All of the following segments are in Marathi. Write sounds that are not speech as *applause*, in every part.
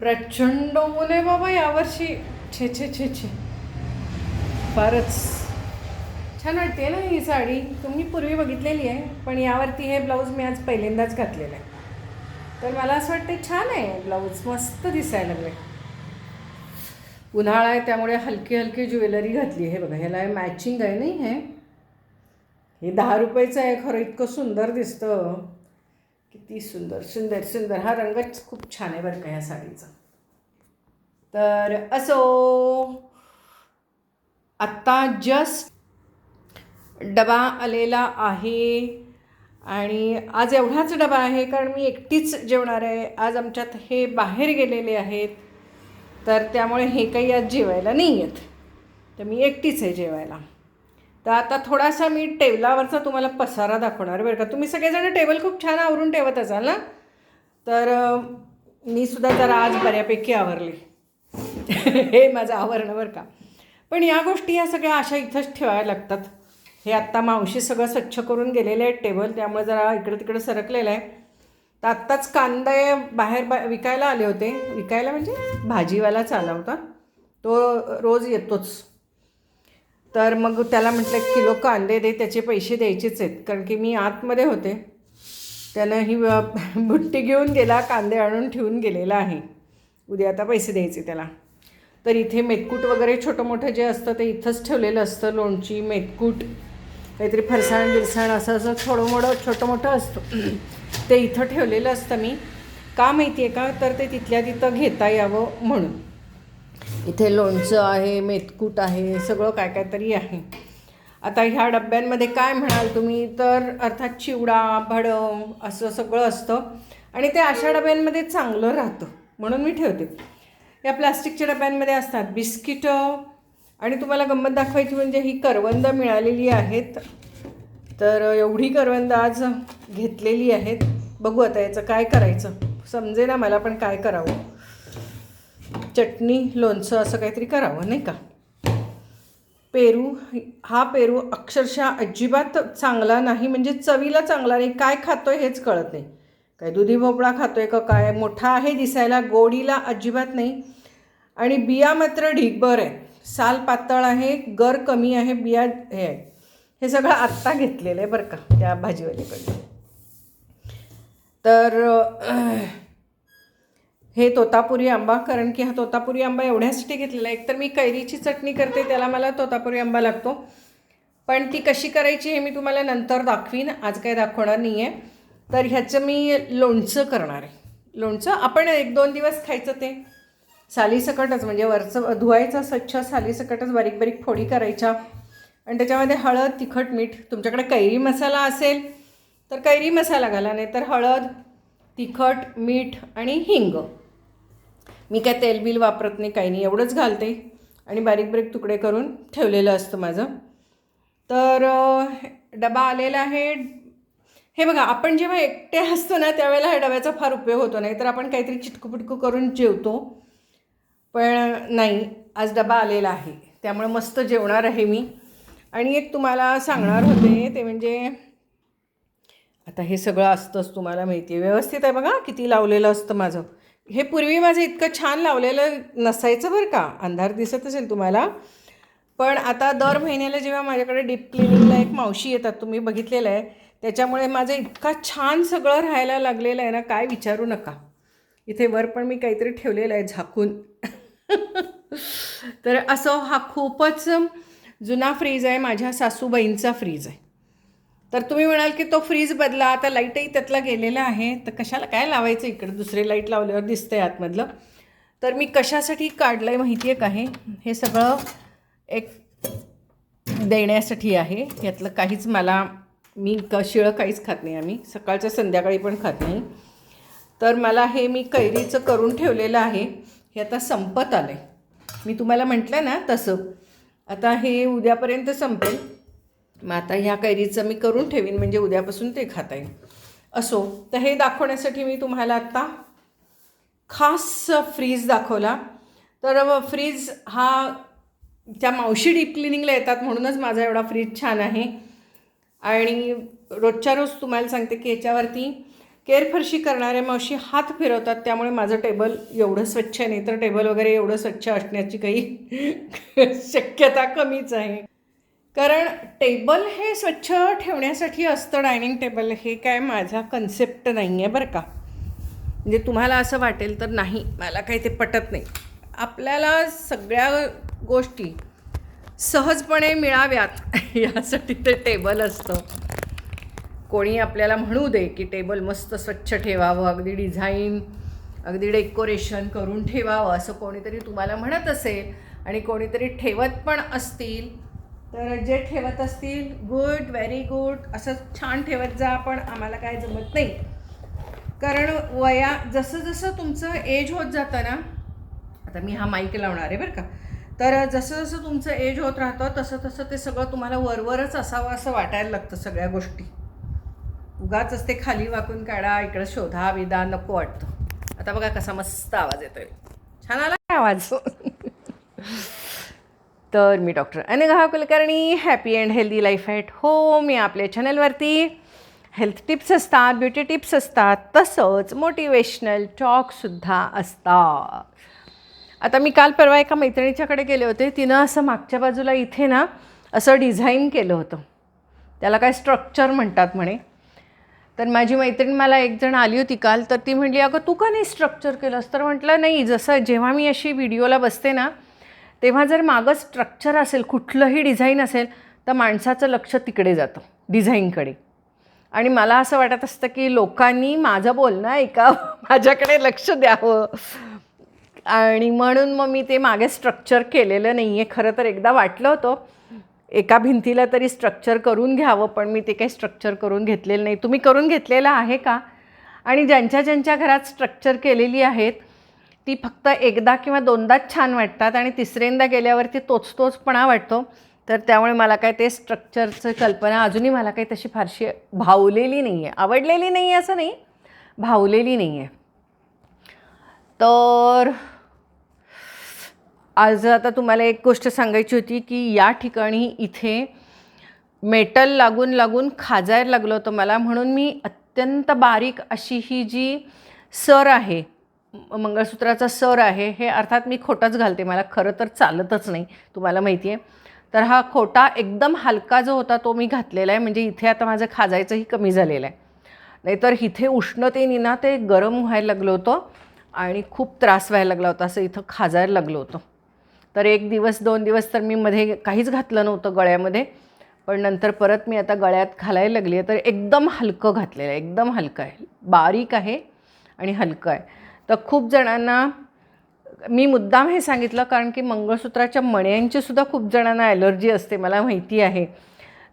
प्रचंड ऊन आहे बाबा यावर्षी. छे छे छे छे. फारच. छान वाटते ना ही साडी. तुम्ही पूर्वी बघितलेली आहे पण यावरती हे ब्लाऊज मी आज पहिल्यांदाच घातलेलं आहे. तर मला असं वाटते छान आहे ब्लाऊज. मस्त दिसायला लागले उन्हाळा आहे त्यामुळे हलकी हलकी ज्वेलरी घातली हे बघा ह्याला मॅचिंग आहे नाही हे. हे दहा रुपयाचं आहे खरं इतकं सुंदर दिसतं. किती सुंदर सुंदर सुंदर. हा रंगच खूप छान आहे बरं का ह्या साडीचा. तर असो आत्ता जस्ट डबा आलेला आहे. आणि आज एवढाच डबा आहे कारण मी एकटीच जेवणार आहे. आज आमच्यात हे बाहेर गेलेले आहेत. तर त्यामुळे हे काही आज जेवायला नाही आहेत तर मी एकटीच आहे जेवायला. तर आता थोडासा मी टेबलावरचा तुम्हाला पसारा दाखवणार बरं का. तुम्ही सगळेजण टेबल खूप छान आवरून ठेवत असाल ना? तर मी सुद्धा जरा आज बऱ्यापैकी आवरली. *laughs* हे माझं आवरणं बरं का. पण या गोष्टी या सगळ्या अशा इथंच ठेवायला लागतात. हे आत्ता मावशी सगळं स्वच्छ करून गेलेले आहेत टेबल त्यामुळे जरा इकडं तिकडं सरकलेलं आहे. तर आत्ताच कांदे बाहेर बा विकायला आले होते. विकायला म्हणजे भाजीवाला चाला होता. तो रोज येतोच. तर मग त्याला म्हटलं एक किलो कांदे दे त्याचे पैसे द्यायचेच आहेत. कारण की मी आतमध्ये होते. त्यानं ही *laughs* बुट्टी घेऊन गेला कांदे आणून ठेवून गेलेला आहे. उद्या आता पैसे द्यायचे त्याला. तर इथे मेतकूट वगैरे छोटं मोठं जे असतं ते इथंच ठेवलेलं असतं लोणची मेतकूट काहीतरी फरसाण बिरसाण असं असं थोडं मोठं छोटं मोठं असतं. ते इथं ठेवलेलं असतं मी. का माहिती आहे का? तर ते तिथल्या तिथं घेता यावं म्हणून. इथे लोणचं आहे मेतकूट आहे सगळं काय काय तरी आहे. आता ह्या डब्यांमध्ये काय म्हणाल तुम्ही? तर अर्थात चिवडा भडं असं सगळं असतं. आणि ते अशा डब्यांमध्ये चांगलं राहतं. म्हणून मी ठेवते. या प्लास्टिकच्या डब्यांमध्ये असतात बिस्किटं. आणि तुम्हाला गंमत दाखवायची म्हणजे ही करवंद मिळालेली आहेत. तर एवढी करवंद आज घेतलेली आहेत. बघू आता याचं काय करायचं. समजे ना मला पण काय करावं. चटणी लोणचं असं काहीतरी करावं नाही का? पेरू हा पेरू अक्षरशः अजिबात चांगला नाही म्हणजे चवीला चांगला नाही. काय खातोय हेच कळत नाही. काय दुधी भोपळा खातोय का काय? मोठा आहे दिसायला गोडीला अजिबात नाही. आणि बिया मात्र ढिगभर आहे. साल पातळ आहे गर कमी आहे बिया हे आहे. हे सगळं आत्ता घेतलेलं आहे बरं का त्या भाजीवालीकडे तर हे तोतापुरी आंबा कारण की हा तोतापुरी आंबा एवढ्यासाठी घेतलेला आहे. एकतर मी कैरीची चटणी करते त्याला मला तोतापुरी आंबा लागतो. पण ती कशी करायची हे मी तुम्हाला नंतर दाखवीन. आज काय दाखवणार नाही आहे तर ह्याचं मी लोणचं करणार आहे. लोणचं आपण एक दोन दिवस खायचं ते. सालीसकटच म्हणजे वरचं धुवायचं स्वच्छ सालीसकटच बारीक बारीक फोडी करायच्या. आणि त्याच्यामध्ये हळद तिखट मीठ. तुमच्याकडे कैरी मसाला असेल तर कैरी मसाला घाला. नाही तर हळद तिखट मीठ आणि हिंग. मी काय तेलबिल वापरत नाही काही नाही एवढंच घालते. आणि बारीक बारीक तुकडे करून ठेवलेलं असतं माझं. तर डबा आलेला आहे. हे बघा आपण जेव्हा एकटे असतो ना त्यावेळेला ह्या डब्याचा फार उपयोग होतो. नाही तर आपण काहीतरी चिटकूपिटकू करून जेवतो. पण नाही आज डबा आलेला आहे. त्यामुळे मस्त जेवणार आहे मी. आणि एक तुम्हाला सांगणार होते ते म्हणजे आता हे सगळं असतंच तुम्हाला माहिती आहे व्यवस्थित आहे बघा किती लावलेलं असतं माझं. हे पूर्वी माझं इतकं छान लावलेलं नसायचं बरं का. अंधार दिसत असेल तुम्हाला. पण आता दर महिन्याला जेव्हा माझ्याकडे डीप क्लिनिंगला एक मावशी येतात तुम्ही बघितलेलं आहे त्याच्यामुळे माझं इतका छान सगळं राहायला लागलेलं आहे ना काय विचारू नका. इथे वर पण मी काहीतरी ठेवलेलं आहे झाकून. तर असं हा खूपच जुना फ्रीज आहे माझ्या सासूबाईंचा फ्रीज आहे. तर तुम्ही म्हणाल की तो फ्रीज बदला आता लाईटही त्यातला गेलेला आहे. तर कशाला काय लावायचं इकडं? दुसरे लाइट लावल्यावर दिसतं आहे आतमधलं. तर मी कशासाठी काढलं आहे माहिती आहे का हे? हे सगळं एक देण्यासाठी आहे. यातलं काहीच मला मी क शिळं काहीच खात नाही आम्ही. सकाळच्या संध्याकाळी पण खात नाही. तर मला हे मी कैरीचं करून ठेवलेलं आहे. हे आता संपत आलं आहे मी तुम्हाला म्हटलं ना तसं. आता हे उद्यापर्यंत संपेल. मग आता ह्या कैरीचं मी करून ठेवीन म्हणजे उद्यापासून ते खाता येईल असो तर हे दाखवण्यासाठी मी तुम्हाला आत्ता खास फ्रीज दाखवला. तर फ्रीज हा त्या मावशी डीप क्लिनिंगला येतात म्हणूनच माझा एवढा फ्रीज छान आहे. आणि रोजच्या रोज तुम्हाला सांगते की याच्यावरती केअरफरशी करणाऱ्या मावशी हात फिरवतात त्यामुळे माझं टेबल एवढं स्वच्छ नाही तर टेबल वगैरे एवढं स्वच्छ असण्याची काही *laughs* शक्यता कमीच आहे. कारण टेबल हे स्वच्छ ठेवण्यासाठी असतं डायनिंग टेबल. हे काय माझा कन्सेप्ट नाही आहे बरं का. म्हणजे तुम्हाला असं वाटेल तर नाही मला काही ते पटत नाही. आपल्याला सगळ्या गोष्टी सहजपणे मिळाव्यात. *laughs* यासाठी ते टेबल असतं. कोणी आपल्याला म्हणू दे की टेबल मस्त स्वच्छ ठेवावं अगदी डिझाईन अगदी डेकोरेशन करून ठेवावं असं कोणीतरी तुम्हाला म्हणत असेल आणि कोणीतरी ठेवत पण असतील. तर जे ठेवत असतील गुड व्हेरी गुड असं छान ठेवत जा पण आम्हाला काय जमत नाही. कारण वया जसं जसं तुमचं एज होत जातं ना आता मी हा माईक लावणार आहे बरं का. तर जसं जसं तुमचं एज होत राहतं तसं तसं ते सगळं तुम्हाला वरवरच असावं असं वाटायला लागतं सगळ्या गोष्टी. उगाच ते खाली वाकून काढा इकडं शोधा विदा नको वाटतं. आता बघा कसा मस्त आवाज येतोय. छान आला काय आवाज? *laughs* तर मी doctor Anagha Kulkarni happy and healthy life at home मी आपल्या चॅनलवरती हेल्थ टिप्स असतात ब्युटी टिप्स असतात तसंच मोटिवेशनल टॉकसुद्धा असतात. आता मी काल परवा एका मैत्रिणीच्याकडे गेले होते तिनं असं मागच्या बाजूला इथे ना असं डिझाईन केलं होतं. त्याला काय स्ट्रक्चर म्हणतात म्हणे. तर माझी मैत्रीण मला एक जण आली होती काल तर ती म्हटली अगं तू का नाही स्ट्रक्चर केलंस? तर म्हटलं नाही जसं जेव्हा मी अशी व्हिडिओला बसते ना तेव्हा जर मागं स्ट्रक्चर असेल कुठलंही डिझाईन असेल तर माणसाचं लक्ष तिकडे जातं डिझाईनकडे आणि मला असं वाटत असतं की लोकांनी माझं बोलणं ऐका *laughs* माझ्याकडे लक्ष द्यावं. आणि म्हणून मग मी ते मागे स्ट्रक्चर केलेलं नाही आहे खरं तर एकदा वाटलं होतं एका भिंतीला तरी स्ट्रक्चर करून घ्यावं पण मी ते काही स्ट्रक्चर करून घेतलेलं नाही. तुम्ही करून घेतलेलं आहे का? आणि ज्यांच्या ज्यांच्या घरात स्ट्रक्चर केलेली आहेत ती फक्त एकदा किंवा दोनदाच छान वाटतात आणि तिसऱ्यांदा गेल्यावरती तोच तोचपणा वाटतो. तर त्यामुळे मला काय ते स्ट्रक्चरचं कल्पना अजूनही मला काही तशी फारशी भावलेली नाही आहे आवडलेली नाही आहे असं नाही. भावलेली नाही आहे तर आज आता तुम्हाला एक गोष्ट सांगायची होती की या ठिकाणी इथे मेटल लागून लागून खाजायला लागलं होतं मला. म्हणून मी अत्यंत बारीक अशी ही जी सर आहे मंगळसूत्राचा सर आहे हे अर्थात मी खोटाच घालते मला खरं तर चालतच नाही तुम्हाला माहिती आहे तर हा खोटा एकदम हलका जो होता तो मी घातलेला आहे म्हणजे इथे आता माझं खाजायचंही कमी झालेलं आहे. नाहीतर इथे उष्णतेने ना ते गरम व्हायला लागलं होतं आणि खूप त्रास व्हायला लागला होता असं इथं खाजायला लागलं होतं. तर एक दिवस दोन दिवस तर मी मध्ये काहीच घातलं नव्हतं गळ्यामध्ये पण नंतर परत मी आता गळ्यात घालायला लागली आहे तर एकदम हलकं घातलेलं आहे एकदम हलकं आहे. बारीक आहे आणि हलकं आहे. तर खूप जणांना मी मुद्दाम हे सांगितलं कारण की मंगळसूत्राच्या मण्यांची सुद्धा खूप जणांना ॲलर्जी असते मला माहिती आहे.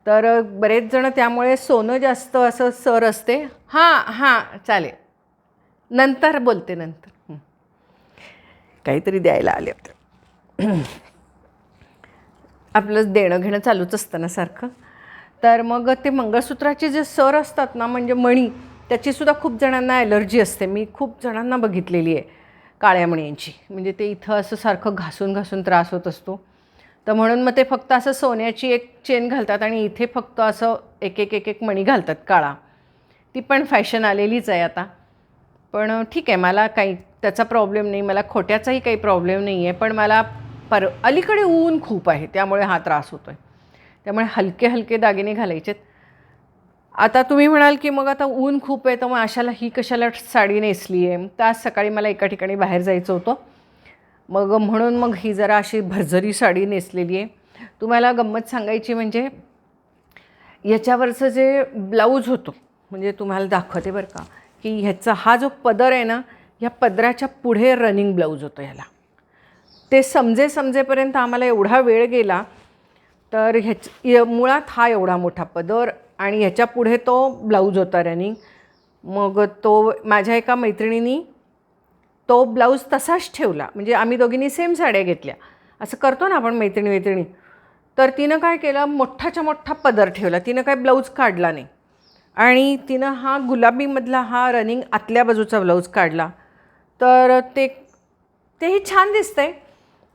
तर बरेच जण त्यामुळे सोनं जास्त असं सर असते. हां हां चालेल. नंतर बोलते नंतर. काहीतरी द्यायला आले होते. आपलं देणं घेणं चालूच असतं ना सारखं. तर मग ते मंगळसूत्राचे जे सर असतात ना म्हणजे मणी त्याचीसुद्धा खूप जणांना ॲलर्जी असते. मी खूप जणांना बघितलेली आहे काळ्या मण्यांची. म्हणजे ते इथं असं सारखं घासून घासून त्रास होत असतो. तर म्हणून मग ते फक्त असं सोन्याची एक चेन घालतात आणि इथे फक्त असं एक एक एक एक मणी घालतात काळा. ती पण फॅशन आलेलीच आहे आता. पण ठीक आहे मला काही त्याचा प्रॉब्लेम नाही. मला खोट्याचाही काही प्रॉब्लेम नाही आहे. पण मला पर अलीकडे ऊन खूप आहे. त्यामुळे हा त्रास होतो आहे त्यामुळे हलके हलके दागिने घालायचेत. आता तुम्ही म्हणाल की मग आता ऊन खूप आहे तर मग अशाला ही कशाला साडी नेसली आहे? तर आज सकाळी मला एका ठिकाणी बाहेर जायचं होतं. मग म्हणून मग ही जरा अशी भरझरी साडी नेसलेली आहे. तुम्हाला गंमत सांगायची म्हणजे याच्यावरचं जे ब्लाऊज होतो म्हणजे तुम्हाला दाखवते बरं का की ह्याचा हा जो पदर आहे ना या पदराच्या पुढे रनिंग ब्लाऊज होतं ह्याला. ते समजे समजेपर्यंत आम्हाला एवढा वेळ गेला तर ह्याच य- मुळात हा एवढा मोठा पदर आणि ह्याच्या पुढे तो ब्लाऊज होता रनिंग मग तो माझ्या एका मैत्रिणीनी तो ब्लाऊज तसाच ठेवला. म्हणजे आम्ही दोघींनी सेम साड्या घेतल्या. असं करतो ना आपण मैत्रिणी मैत्रिणी तर तिनं काय केलं? मोठाच्या मोठा पदर ठेवला. तिनं काय ब्लाऊज काढला नाही. आणि तिनं हा गुलाबीमधला हा रनिंग आतल्या बाजूचा ब्लाऊज काढला. तर ते तेही छान दिसतंय.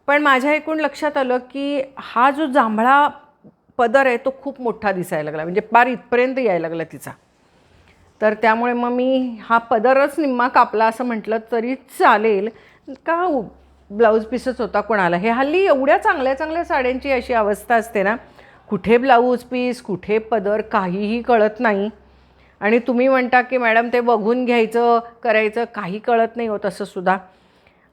पण माझ्या एकूण लक्षात आलं की हा जो जांभळा पदर आहे तो खूप मोठा दिसायला लागला म्हणजे पार इथपर्यंत यायला लागला तिचा. तर त्यामुळे मग मी हा पदरच निम्मा कापला असं म्हटलं तरी चालेल. का ब्लाऊज पीसच होता कोणाला? हे हल्ली एवढ्या चांगल्या चांगल्या साड्यांची अशी अवस्था असते ना कुठे ब्लाऊज पीस कुठे पदर काहीही कळत नाही. आणि तुम्ही म्हणता की मॅडम ते बघून घ्यायचं करायचं काही कळत नाही होत असं सुद्धा.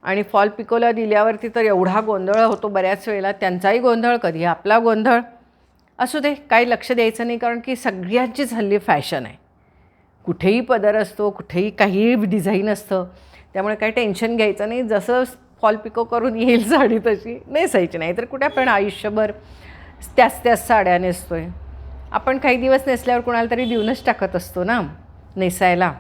आणि फॉल पिकोला दिल्यावरती तर एवढा गोंधळ होतो बऱ्याच वेळेला त्यांचाही गोंधळ कधी आपला गोंधळ. असू दे काही लक्ष द्यायचं नाही कारण की सगळ्यांचीच हल्ली फॅशन आहे कुठेही पदर असतो कुठेही काहीही डिझाईन असतं त्यामुळे काही टेन्शन घ्यायचं नाही. जसं फॉल पिको करून येईल साडी तशी नेसायची नाही. तर कुठे आपण आयुष्यभर त्याच त्याच साड्या नेसतो आहे आपण काही दिवस नेसल्यावर कुणाला तरी देऊनच टाकत असतो ना नेसायला.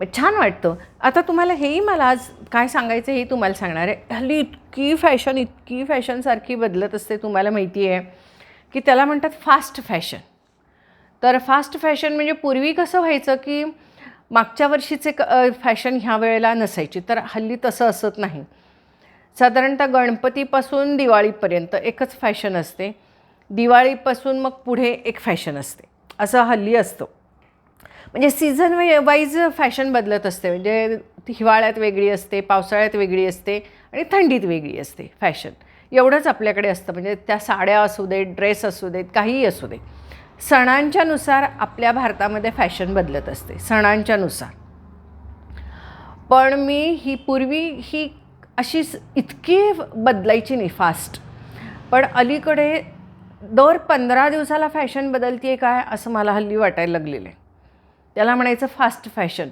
मग छान वाटतं. आता तुम्हाला हेही मला आज काय सांगायचं हेही तुम्हाला सांगणार आहे. हल्ली इतकी फॅशन इतकी फॅशनसारखी बदलत असते तुम्हाला माहिती आहे. की त्याला म्हणतात फास्ट फॅशन. तर फास्ट फॅशन म्हणजे पूर्वी कसं व्हायचं की मागच्या वर्षीचे क फॅशन ह्या वेळेला नसायची. तर हल्ली तसं असत नाही. साधारणतः गणपतीपासून दिवाळीपर्यंत एकच फॅशन असते. दिवाळीपासून मग पुढे एक फॅशन असते. असं हल्ली असतं. म्हणजे सीझन वे वाईज फॅशन बदलत असते. म्हणजे हिवाळ्यात वेगळी असते पावसाळ्यात वेगळी असते आणि थंडीत वेगळी असते फॅशन. एवढंच आपल्याकडे असतं. म्हणजे त्या साड्या असू देत ड्रेस असू देत काहीही असू देत. सणांच्यानुसार आपल्या भारतामध्ये फॅशन बदलत असते. सणांच्यानुसार. पण मी ही पूर्वी ही अशी इतकी बदलायची नाही फास्ट पण अलीकडे दर पंधरा दिवसाला फॅशन बदलते आहे काय असं मला हल्ली वाटायला लागलेलं आहे त्याला म्हणायचं फास्ट फॅशन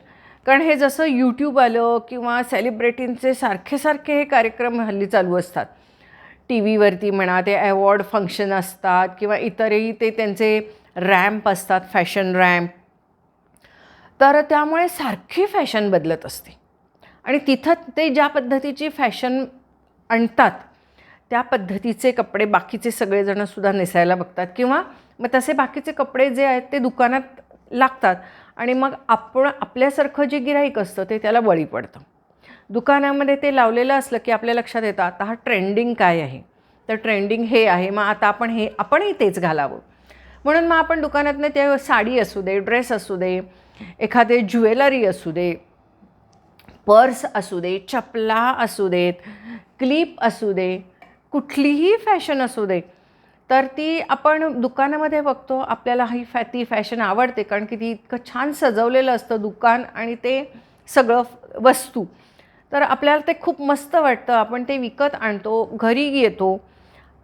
कारण हे जसं यूट्यूब आलं किंवा सेलिब्रिटींचे सारखे सारखे हे कार्यक्रम हल्ली चालू असतात. टी व्हीवरती म्हणा ते अवॉर्ड फंक्शन असतात किंवा इतरही ते त्यांचे रॅम्प असतात फॅशन रॅम्प तर त्यामुळे सारखी फॅशन बदलत असते. आणि तिथं ते ज्या पद्धतीची फॅशन आणतात त्या पद्धतीचे कपडे बाकीचे सगळेजणंसुद्धा नेसायला बघतात. किंवा मग तसे बाकीचे कपडे जे आहेत ते दुकानात लागतात. आणि मग आपण आपल्यासारखं जे गिराईक असतं ते त्याला बळी पडतं. दुकानामध्ये ते लावलेलं असलं की आपल्या लक्षात येतं आता हा ट्रेंडिंग काय आहे? तर ट्रेंडिंग हे आहे मग आता आपण हे आपणही तेच घालावं. म्हणून मग आपण दुकानातनं ते साडी असू दे ड्रेस असू दे एखादे ज्वेलरी असू दे पर्स असू दे चपला असू देत क्लिप असू दे कुठलीही फॅशन असू दे तर ती आपण दुकानामध्ये बघतो आपल्याला ही फॅ ती फॅशन आवडते कारण की ती इतकं छान सजवलेलं असतं दुकान आणि ते सगळं वस्तू. तर आपल्याला ते खूप मस्त वाटतं. आपण ते विकत आणतो घरी येतो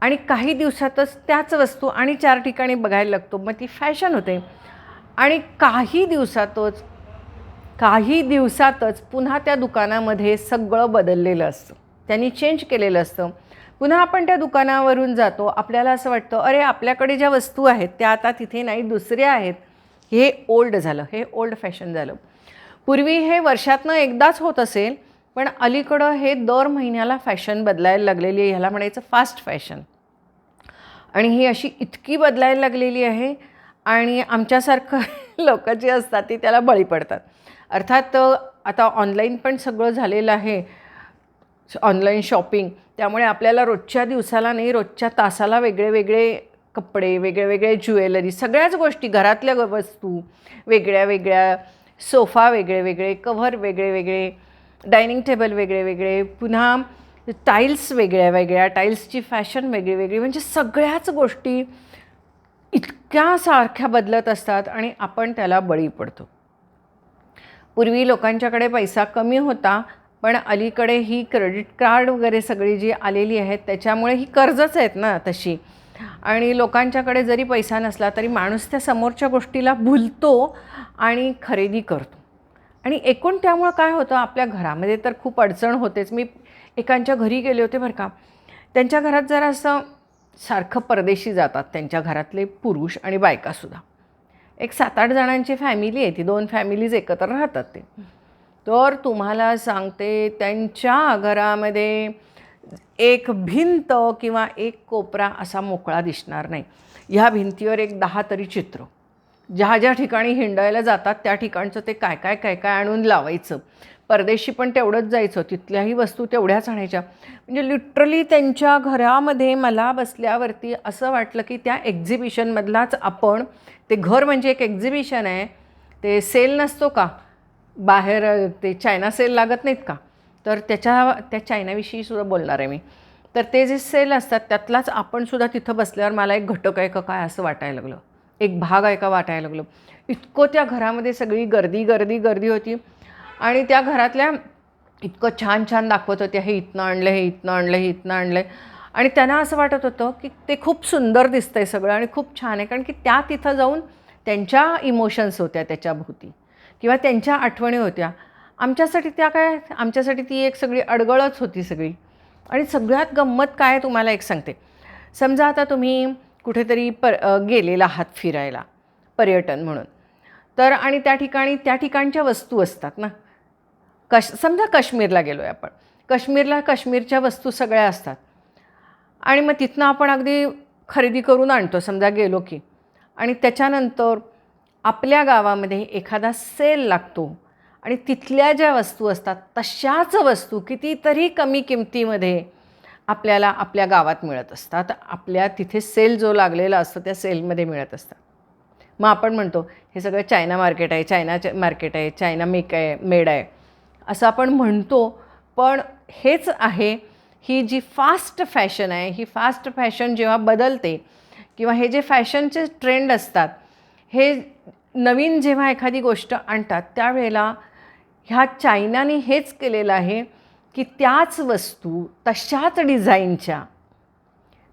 आणि काही दिवसातच त्याच वस्तू आणि चार ठिकाणी बघायला लागतो. मग ती फॅशन होते. आणि काही दिवसातच काही दिवसातच पुन्हा त्या दुकानामध्ये सगळं बदललेलं असतं. त्यांनी चेंज केलेलं असतं. पुन्हा आपण त्या दुकानावरून जातो. आपल्याला असं वाटतं अरे आपल्याकडे ज्या वस्तू आहेत त्या आता तिथे नाही दुसऱ्या आहेत. हे ओल्ड झालं. हे ओल्ड फॅशन झालं. पूर्वी हे वर्षातनं एकदाच होत असेल पण अलीकडं हे दर महिन्याला फॅशन बदलायला लागलेली आहे. ह्याला म्हणायचं फास्ट फॅशन. आणि ही अशी इतकी बदलायला लागलेली आहे आणि आमच्यासारखं *laughs* लोक जी असतात ती त्याला बळी पडतात. अर्थात आता ऑनलाईन पण सगळं झालेलं आहे. Online shopping. त्यामुळे आपल्याला रोजच्या दिवसाला नाही रोजच्या तासाला वेगळे वेगळे कपडे वेगळे वेगळे ज्वेलरी सगळ्याच गोष्टी घरातल्या वस्तू वेगळ्या वेगळ्या सोफा वेगळे वेगळे कव्हर वेगळे वेगळे डायनिंग टेबल वेगळे वेगळे पुन्हा टाईल्स वेगळ्या वेगळ्या टाईल्सची फॅशन वेगळी वेगळी म्हणजे सगळ्याच गोष्टी इतक्या सारख्या बदलत असतात आणि आपण त्याला बळी पडतो. पूर्वी लोकांच्याकडे पैसा कमी होता पण अलीकडे ही क्रेडिट कार्ड वगैरे सगळी जी आलेली आहेत त्याच्यामुळे ही कर्जच आहेत ना तशी. आणि लोकांच्याकडे जरी पैसा नसला तरी माणूस त्या समोरच्या गोष्टीला भुलतो आणि खरेदी करतो. आणि एकूण त्यामुळं काय होतं आपल्या घरामध्ये तर खूप अडचण होतेच. मी एकांच्या घरी गेले होते बरं का. त्यांच्या घरात जरा असं सारखं परदेशी जातात. त्यांच्या घरातले पुरुष आणि बायकासुद्धा एक सात आठ जणांची फॅमिली आहे. ती दोन फॅमिलीज एकत्र राहतात ते. तर तुम्हाला सांगते त्यांच्या घरामध्ये एक भिंत किंवा एक कोपरा असा मोकळा दिसणार नाही. ह्या भिंतीवर एक दहा तरी चित्र. ज्या ज्या ठिकाणी हिंडायला जातात त्या ठिकाणचं ते काय काय काय काय आणून लावायचं. परदेशी पण तेवढंच जायचं तिथल्याही वस्तू तेवढ्याच आणायच्या. म्हणजे लिटरली त्यांच्या घरामध्ये मला बसल्यावरती असं वाटलं की त्या एक्झिबिशनमधलाच आपण ते घर म्हणजे एक एक्झिबिशन आहे ते सेल नसतो का? बाहेर ते चायना सेल लागत नाहीत का? तर त्याच्या त्या चायनाविषयी सुद्धा बोलणार आहे मी. तर ते जे सेल असतात त्यातलाच आपण सुद्धा तिथं बसल्यावर मला एक घटक आहे का काय असं वाटायला लागलं. एक भाग आहे का वाटायला लागलो. इतकं त्या घरामध्ये सगळी गर्दी गर्दी गर्दी होती. आणि त्या घरातल्या इतकं छान छान दाखवत होते हे इथनं आणलं हे इथनं आणलं हे इथनं आणलं आणि त्यांना असं वाटत होतं की ते खूप सुंदर दिसतंय सगळं आणि खूप छान आहे. कारण की त्या तिथं जाऊन त्यांच्या इमोशन्स होत्या त्याच्याभोवती किंवा त्यांच्या आठवणी होत्या. आमच्यासाठी त्या काय आमच्यासाठी ती एक सगळी अडगळच होती सगळी. आणि सगळ्यात गंमत काय आहे तुम्हाला एक सांगते. समजा आता तुम्ही कुठेतरी पर गेलेला आहात फिरायला पर्यटन म्हणून. तर आणि त्या ठिकाणी त्या ठिकाणच्या वस्तू असतात ना. कश समजा काश्मीरला गेलो आहे आपण. काश्मीरला काश्मीरच्या वस्तू सगळ्या असतात. आणि मग तिथनं आपण अगदी खरेदी करून आणतो समजा गेलो की. आणि त्याच्यानंतर आपल्या गावामध्ये एखादा सेल लागतो. आणि तिथल्या ज्या वस्तू असतात तशाच वस्तू कितीतरी कमी किमतीमध्ये आपल्याला आपल्या गावात मिळत असतात. आपल्या तिथे सेल जो लागलेला असतो त्या सेलमध्ये मिळत असतात. मग आपण म्हणतो हे सगळं चायना मार्केट आहे चायना मार्केट आहे चायना मेक आहे मेड आहे. असं आपण म्हणतो पण हेच आहे ही जी फास्ट फॅशन आहे ही फास्ट फॅशन जेव्हा बदलते किंवा हे जे फॅशनचे ट्रेंड असतात हे नवीन जेव्हा एखादी गोष्ट आणतात त्यावेळेला ह्या चायनाने हेच केलेलं आहे की त्याच वस्तू तशाच डिझाईनच्या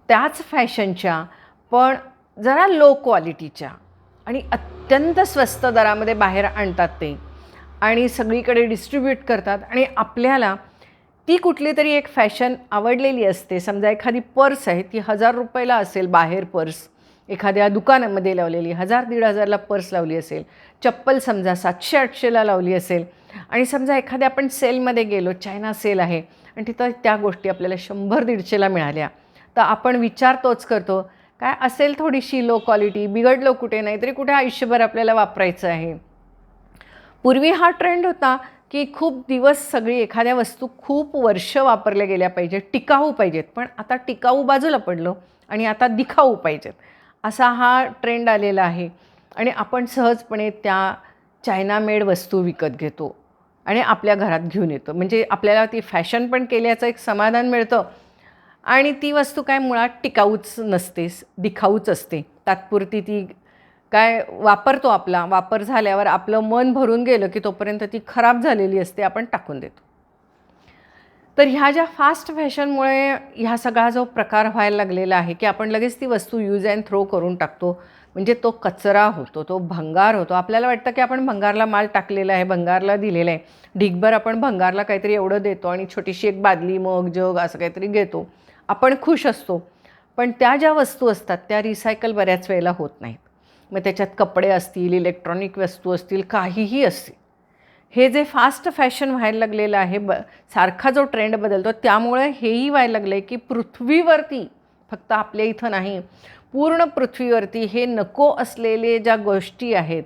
त्याच फॅशनच्या पण जरा लो क्वालिटीच्या आणि अत्यंत स्वस्त दरामध्ये बाहेर आणतात ते आणि सगळीकडे डिस्ट्रीब्यूट करतात आणि आपल्याला ती कुठली तरी एक फॅशन आवडलेली असते. समजा एखादी पर्स आहे ती हजार रुपयाला असेल बाहेर पर्स. एखाद्या दुकानामध्ये लावलेली हजार दीड हजारला पर्स लावली असेल. चप्पल समजा सातशे आठशेला लावली असेल. आणि समजा एखाद्या आपण सेलमध्ये गेलो चायना सेल आहे आणि तिथं त्या गोष्टी आपल्याला शंभर दीडशेला मिळाल्या तर आपण विचार तोच करतो काय असेल थोडीशी लो क्वालिटी बिघडलो कुठे नाही तरी कुठे आयुष्यभर आपल्याला वापरायचं आहे. पूर्वी हा ट्रेंड होता की खूप दिवस सगळी एखाद्या वस्तू खूप वर्ष वापरल्या गेल्या पाहिजेत टिकाऊ पाहिजेत पण आता टिकाऊ बाजूला पडलो आणि आता दिखाऊ पाहिजेत असा हा ट्रेंड आलेला आहे. आणि आपण सहजपणे त्या चायना मेड वस्तू विकत घेतो. आणि आपल्या घरात घेऊन येतो. म्हणजे आपल्याला ती फॅशन पण केल्याचं एक समाधान मिळतं. आणि ती वस्तू काय मुळात टिकाऊच नसते दिखाऊच असते. तात्पुरती ती काय वापरतो आपला वापर झाल्यावर आपलं मन भरून गेलं की तोपर्यंत ती खराब झालेली असते आपण टाकून देतो. तर ह्या ज्या फास्ट फॅशनमुळे ह्या सगळा जो प्रकार व्हायला लागलेला आहे की आपण लगेच ती वस्तू यूज अँड थ्रो करून टाकतो म्हणजे तो कचरा होतो तो भंगार होतो. आपल्याला वाटतं की आपण भंगारला माल टाकलेला आहे भंगारला दिलेला आहे. ढिगभर आपण भंगारला काहीतरी एवढं देतो आणि छोटीशी एक बादली मग जग असं काहीतरी घेतो. आपण खुश असतो. पण त्या ज्या वस्तू असतात त्या रिसायकल बऱ्याच वेळेला होत नाहीत. मग त्याच्यात कपडे असतील इलेक्ट्रॉनिक वस्तू असतील काहीही असतील. हे जे फास्ट फॅशन व्हायला लागलेलं आहे ब सारखा जो ट्रेंड बदलतो त्यामुळे हेही व्हायला लागलं आहे की पृथ्वीवरती फक्त आपल्या इथं नाही पूर्ण पृथ्वीवरती हे नको असलेले ज्या गोष्टी आहेत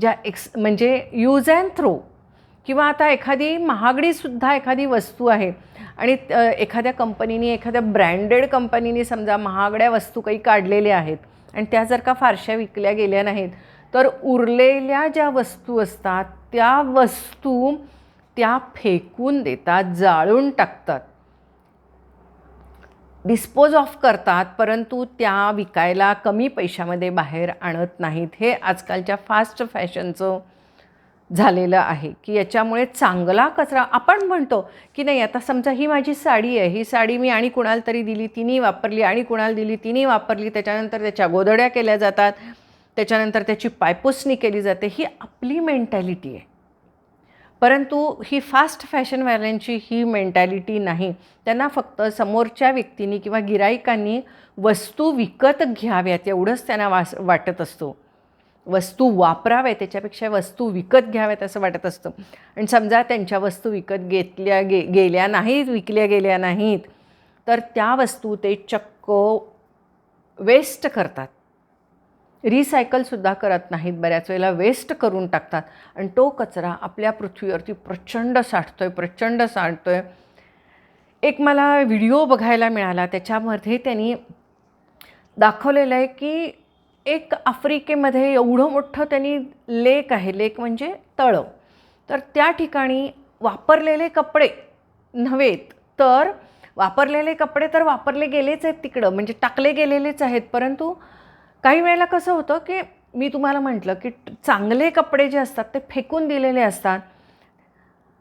ज्या एक्स म्हणजे यूज अँड थ्रो किंवा आता एखादी महागडीसुद्धा एखादी वस्तू आहे आणि एखाद्या कंपनीने एखाद्या ब्रँडेड कंपनीने समजा महागड्या वस्तू काही काढलेल्या आहेत आणि त्या जर का फारशा विकल्या गेल्या नाहीत तर उरलेल्या ज्या वस्तू असतात त्या वस्तू त्या फेकून देतात जाळून टाकतात. डिस्पोज ऑफ करतात परंतु त्या विकायला कमी पैशामध्ये बाहेर आणत नाहीत. हे आजकालच्या फास्ट फॅशनचं झालेलं आहे की याच्यामुळे चांगला कचरा आपण म्हणतो की नाही आता समजा ही माझी साडी आहे ही साडी मी आणि कुणाला तरी दिली तिने वापरली आणि कुणाला दिली तिने वापरली त्याच्यानंतर त्याच्या गोदड्या केल्या जातात त्याच्यानंतर त्याची पायपुसणी केली जाते ही आपली मेंटॅलिटी आहे. परंतु ही फास्ट फॅशनवाल्यांची ही मेंटॅलिटी नाही. त्यांना फक्त समोरच्या व्यक्तींनी किंवा गिराईकांनी वस्तू विकत घ्याव्यात एवढंच त्यांना वास वाटत असतो. वस्तू वापराव्या त्याच्यापेक्षा वस्तू विकत घ्याव्यात असं वाटत असतं. आणि समजा त्यांच्या वस्तू विकत घेतल्या गे गेल्या नाहीत विकल्या गेल्या नाहीत तर त्या वस्तू ते चक्क वेस्ट करतात. रिसायकलसुद्धा करत नाहीत बऱ्याच वेळेला वेस्ट करून टाकतात. आणि तो कचरा आपल्या पृथ्वीवरती प्रचंड साठतो आहे प्रचंड साठतो आहे एक मला व्हिडिओ बघायला मिळाला त्याच्यामध्ये त्यांनी दाखवलेलं आहे की एक आफ्रिकेमध्ये एवढं मोठं त्यांनी लेक आहे. लेक म्हणजे तळं. तर त्या ठिकाणी वापरलेले कपडे नव्हेत तर वापरलेले कपडे तर वापरले गेलेच आहेत तिकडं. म्हणजे टाकले गेलेलेच आहेत परंतु काही वेळेला कसं होतं की मी तुम्हाला म्हटलं की चांगले कपडे जे असतात ते फेकून दिलेले असतात.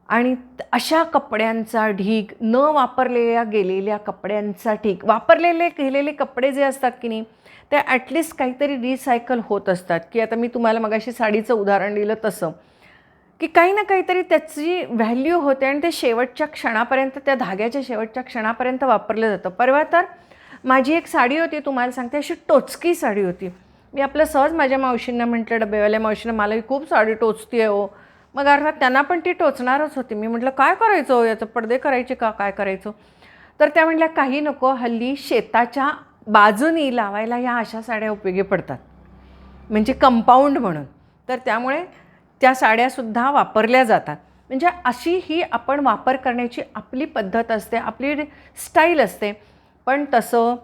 आणि अशा कपड्यांचा ढीग न वापरलेल्या गेलेल्या कपड्यांचा ढीग वापरलेले गेलेले कपडे जे असतात की नाही ते ॲटलिस्ट काहीतरी रिसायकल होत असतात. की आता मी तुम्हाला मगाशी साडीचं उदाहरण दिलं तसं. की काही ना काहीतरी त्याची व्हॅल्यू होते आणि ते शेवटच्या क्षणापर्यंत त्या धाग्याच्या शेवटच्या क्षणापर्यंत वापरलं जातं. परवा तर माझी एक साडी होती तुम्हाला सांगते अशी टोचकी साडी होती. मी आपलं सहज माझ्या मावशींना म्हटलं डबेवाल्या मावशीनं मला ही खूप साडी टोचती आहे हो. मग अर्थात त्यांना पण ती टोचणारच होती. मी म्हटलं काय करायचं हो याचं? पडदे करायचे का? काय करायचं? तर त्या म्हटल्या काही नको हल्ली शेताच्या बाजूनी लावायला ह्या अशा साड्या उपयोगी पडतात. म्हणजे कंपाऊंड म्हणून. तर त्यामुळे त्या साड्यासुद्धा वापरल्या जातात. म्हणजे अशी ही आपण वापर करण्याची आपली पद्धत असते आपली स्टाईल असते. पण तसं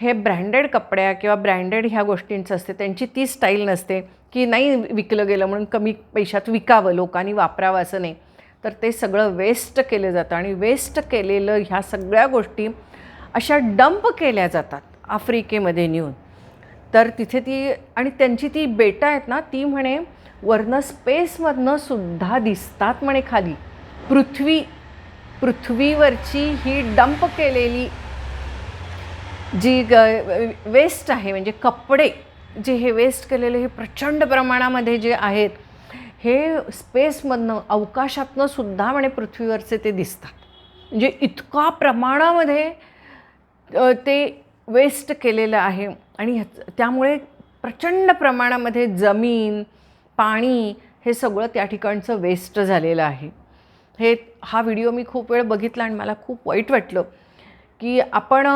हे ब्रँडेड कपड्या किंवा ब्रँडेड ह्या गोष्टींचं असते त्यांची ती स्टाईल नसते की नाही विकलं गेलं म्हणून कमी पैशात विकावं लोकांनी वापरावं असं नाही. तर ते सगळं वेस्ट केलं जातं आणि वेस्ट केलेलं ह्या सगळ्या गोष्टी अशा डंप केल्या जातात आफ्रिकेमध्ये नेऊन. तर तिथे ती आणि त्यांची ती बेटा आहेत ना ती म्हणे वरनं स्पेसमधनं सुद्धा दिसतात म्हणे खाली. पृथ्वी पृथ्वीवरची ही डंप केलेली जी ग वेस्ट आहे म्हणजे कपडे जे हे वेस्ट केलेले हे प्रचंड प्रमाणामध्ये जे आहेत हे स्पेसमधनं अवकाशातनं सुद्धा म्हणे पृथ्वीवरचे ते दिसतात. म्हणजे इतका प्रमाणामध्ये ते वेस्ट केलेलं आहे आणि त्यामुळे प्रचंड प्रमाणामध्ये जमीन पाणी हे सगळं त्या ठिकाणचं वेस्ट झालेलं आहे. हे हा व्हिडिओ मी खूप वेळ बघितला आणि मला खूप वाईट वाटलं की आपण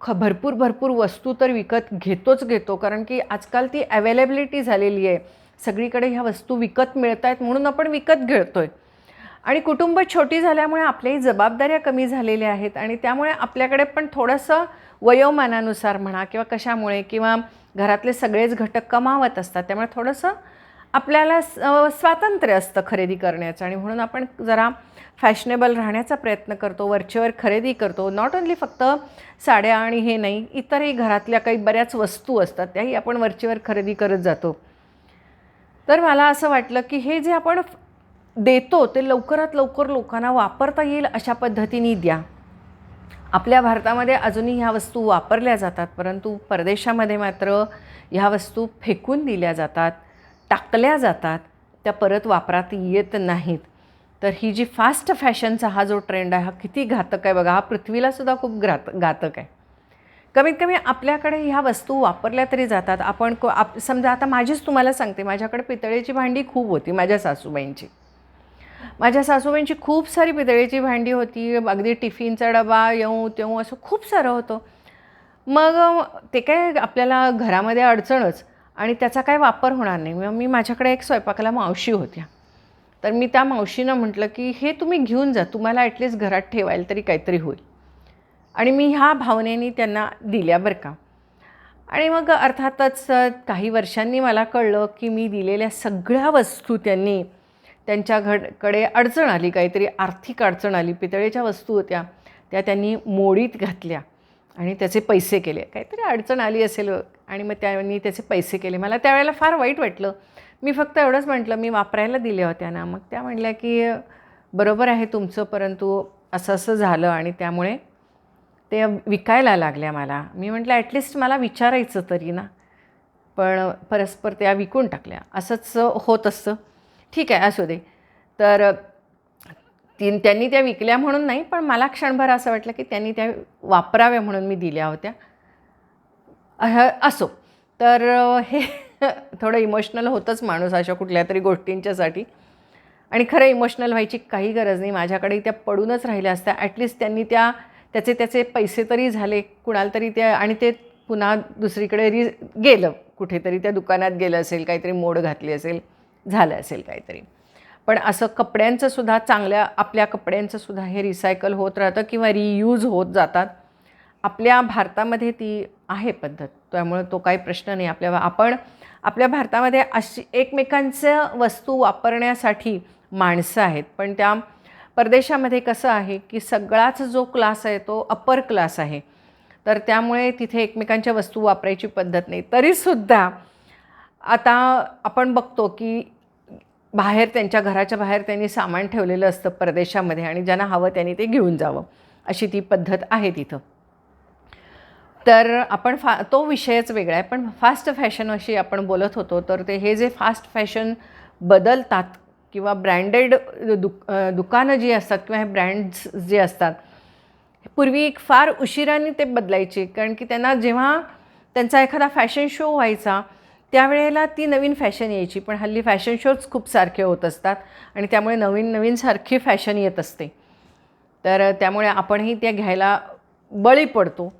ख भरपूर भरपूर वस्तू तर विकत घेतोच घेतो कारण की आजकाल ती अवेलेबिलिटी झालेली आहे. सगळीकडे ह्या वस्तू विकत मिळत आहेत म्हणून आपण विकत घेतो आहे आणि कुटुंब छोटी झाल्यामुळे आपल्याही जबाबदाऱ्या कमी झालेल्या आहेत आणि त्यामुळे आपल्याकडे पण थोडंसं वयोमानानुसार म्हणा किंवा कशामुळे किंवा घरातले सगळेच घटक कमावत असतात त्यामुळे थोडंसं आपल्याला स्वातंत्र्य असतं खरेदी करण्याचं. आणि म्हणून आपण जरा फॅशनेबल राहण्याचा प्रयत्न करतो वरचेवर खरेदी करतो. नॉट ओन्ली फक्त साड्या आणि हे नाही इतरही घरातल्या काही बऱ्याच वस्तू असतात त्याही आपण वरचेवर खरेदी करत जातो. तर मला असं वाटलं की हे जे आपण देतो ते लवकरात लवकर लोकांना वापरता येईल अशा पद्धतीने द्या. आपल्या भारतामध्ये अजूनही ह्या वस्तू वापरल्या जातात परंतु परदेशामध्ये मात्र ह्या वस्तू फेकून दिल्या जातात टाकल्या जातात त्या परत वापरात येत नाहीत. तर ही जी फास्ट फॅशनचा हा जो ट्रेंड आहे हा किती घातक आहे बघा हा पृथ्वीलासुद्धा खूप घात घातक आहे. कमीत कमी आपल्याकडे ह्या वस्तू वापरल्या तरी जातात. आपण को आप समजा आता माझीच तुम्हाला सांगते माझ्याकडे पितळेची भांडी खूप होती माझ्या सासूबाईंची. माझ्या सासूबाईंची खूप सारी पितळेची भांडी होती अगदी टिफिनचा डबा येऊ तेऊ असं खूप सारं होतं. मग ते काय आपल्याला घरामध्ये अडचणच आणि त्याचा काय वापर होणार नाही. मग मी माझ्याकडे एक स्वयंपाकाला मावशी होत्या. तर मी त्या मावशीनं म्हटलं की हे तुम्ही घेऊन जा तुम्हाला ॲटलिस्ट घरात ठेवायला तरी काहीतरी होईल. आणि मी ह्या भावनेने त्यांना दिल्या बरं का. आणि मग अर्थातच काही वर्षांनी मला कळलं की मी दिलेल्या सगळ्या वस्तू त्यांनी त्यांच्या घडकडे अडचण आली काहीतरी आर्थिक अडचण आली पितळेच्या वस्तू होत्या त्या त्यांनी मोडीत घातल्या आणि त्याचे पैसे केले. काहीतरी अडचण आली असेल आणि मग त्यांनी त्याचे पैसे केले. मला त्यावेळेला फार वाईट वाटलं. मी फक्त एवढंच म्हटलं मी वापरायला दिल्या होत्या ना. मग त्या म्हटल्या की बरोबर आहे तुमचं परंतु असं असं झालं आणि त्यामुळे ते विकायला लागल्या मला. मी म्हटलं ॲटलिस्ट मला विचारायचं तरी ना. पण परस्पर त्या विकून टाकल्या. असंच होत असतं. ठीक आहे असू दे. तर तीन त्यांनी त्या विकल्या म्हणून नाही पण मला क्षणभर असं वाटलं की त्यांनी त्या वापराव्या म्हणून मी दिल्या होत्या. असो. तर हे *laughs* थोडं इमोशनल होतंच माणूस अशा कुठल्या तरी गोष्टींच्यासाठी. आणि खरं इमोशनल व्हायची काही गरज नाही. माझ्याकडे त्या पडूनच राहिल्या असत्या. ॲटलिस्ट त्यांनी त्या त्याचे त्याचे पैसे तरी झाले. कुणाला तरी त्या आणि ते पुन्हा दुसरीकडे रि गेलं. कुठेतरी त्या दुकानात गेलं असेल काहीतरी मोड घातली असेल झालं असेल काहीतरी. पण असं कपड्यांचं सुद्धा चांगल्या आपल्या कपड्यांचं सुद्धा हे रिसायकल होत राहतं किंवा रियूज होत जातात. आपल्या भारतामध्ये ती आहे पद्धत. त्यामुळं तो काही प्रश्न नाही. आपल्या आपण आपल्या भारतामध्ये अशी एकमेकांच्या वस्तू वापरण्यासाठी माणसं आहेत. पण त्या परदेशामध्ये कसं आहे की सगळाच जो क्लास आहे तो अप्पर क्लास आहे. तर त्यामुळे तिथे एकमेकांच्या वस्तू वापरायची पद्धत नाही. तरीसुद्धा आता आपण बघतो की बाहेर त्यांच्या घराच्या बाहेर त्यांनी सामान ठेवलेलं असतं परदेशामध्ये आणि ज्यांना हवं त्यांनी ते घेऊन जावं अशी ती पद्धत आहे तिथं. तर आपण फा तो विषयच वेगळा आहे. पण फास्ट फॅशन अशी आपण बोलत होतो तर ते हे जे फास्ट फॅशन बदलतात किंवा ब्रँडेड दुक दुकानं जी असतात किंवा हे ब्रँड्स जे असतात पूर्वी एक फार उशिराने ते बदलायचे. कारण की त्यांना जेव्हा त्यांचा एखादा फॅशन शो व्हायचा त्यावेळेला ती नवीन फॅशन यायची. पण हल्ली फॅशन शोज खूप सारखे होत असतात आणि त्यामुळे नवीन नवीन सारखी फॅशन येत असते. तर त्यामुळे आपणही त्या घ्यायला बळी पडतो.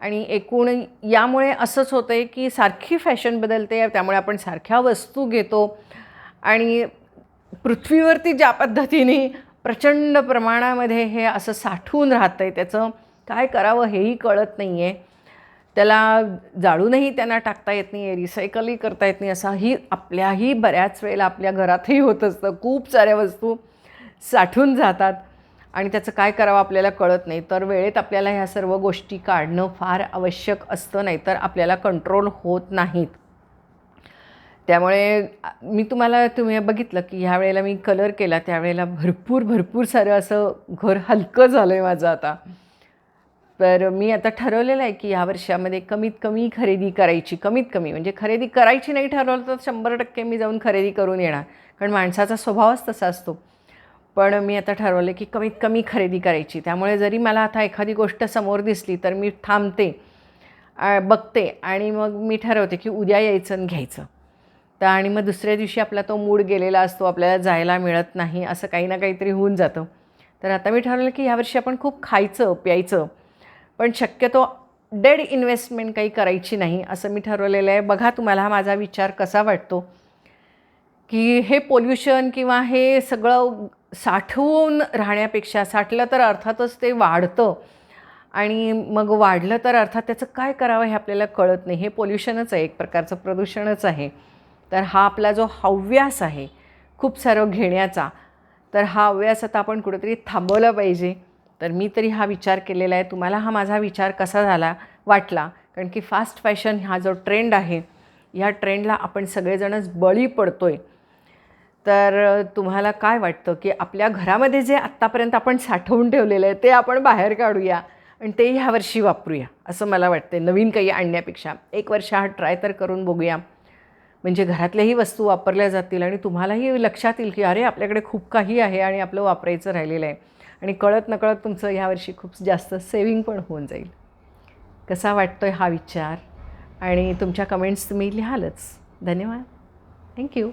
आणि एकूण यामुळे असंच होतं आहे की सारखी फॅशन बदलते त्यामुळे आपण सारख्या वस्तू घेतो आणि पृथ्वीवरती ज्या पद्धतीने प्रचंड प्रमाणामध्ये हे असं साठवून राहतं आहे त्याचं काय करावं हेही कळत नाही आहे त्याला जाळूनही त्यांना टाकता येत नाही आहे रिसायकलही करता येत नाही असाही आपल्याही बऱ्याच वेळेला आपल्या घरातही होत असतं. खूप साऱ्या वस्तू साठून जातात. आणि त्याचं काय करावं आपल्याला कळत नाही. तर वेळेत आपल्याला ह्या सर्व गोष्टी काढणं फार आवश्यक असतं नाही तर आपल्याला कंट्रोल होत नाहीत. त्यामुळे मी तुम्हाला तुम्ही बघितलं की ह्या वेळेला मी कलर केला त्यावेळेला भरपूर भरपूर सारं असं घर हलकं झालं आहे माझं आता. तर मी आता ठरवलेलं आहे की ह्या वर्षामध्ये कमीत कमी खरेदी करायची कमीत कमी. म्हणजे खरेदी करायची नाही ठरवलं तर शंभर टक्के मी जाऊन खरेदी करून येणार. कारण माणसाचा स्वभावच तसा असतो. पण मी आता ठरवलं की कमीत कमी खरेदी करायची. त्यामुळे जरी मला आता एखादी गोष्ट समोर दिसली तर मी थांबते बघते आणि मग मी ठरवते की उद्या यायचं आणि घ्यायचं. तर आणि मग दुसऱ्या दिवशी आपला तो मूड गेलेला असतो आपल्याला जायला मिळत नाही असं काही ना काहीतरी होऊन जातं. तर आता मी ठरवलं की ह्यावर्षी आपण खूप खायचं प्यायचं. पण शक्यतो डेड इन्व्हेस्टमेंट काही करायची नाही असं मी ठरवलेलं आहे. बघा तुम्हाला हा माझा विचार कसा वाटतो. की हे पोल्युशन किंवा हे सगळं साठवून राहण्यापेक्षा साठलं तर अर्थातच ते वाढतं. आणि मग वाढलं तर अर्थात त्याचं काय करावं हे आपल्याला कळत नाही. हे पोल्युशनच आहे एक प्रकारचं प्रदूषणच आहे. तर हा आपला जो हव्यास आहे खूप सारं घेण्याचा तर हा हव्यास आता आपण कुठेतरी थांबवला पाहिजे. तर मी तरी हा विचार केलेला आहे. तुम्हाला हा माझा विचार कसा झाला वाटला? कारण की फास्ट फॅशन हा जो ट्रेंड आहे ह्या ट्रेंडला आपण सगळेजणच बळी पडतो आहे तर तुम्हाला काय वाटतं की आपल्या घरामध्ये जे आत्तापर्यंत आपण साठवून ठेवलेलं आहे ते आपण बाहेर काढूया आणि ते ह्या वर्षी वापरूया असं मला वाटते नवीन काही आणण्यापेक्षा. एक वर्ष हा ट्राय तर करून बघूया. म्हणजे घरातल्याही वस्तू वापरल्या जातील आणि तुम्हालाही लक्षात येईल की अरे आपल्याकडे खूप काही आहे आणि आपलं वापरायचं राहिलेलं आहे. आणि कळत नकळत तुमचं ह्यावर्षी खूप जास्त सेविंग पण होऊन जाईल. कसा वाटतो आहे हा विचार? आणि तुमच्या कमेंट्स तुम्ही लिहालच. धन्यवाद. थँक्यू.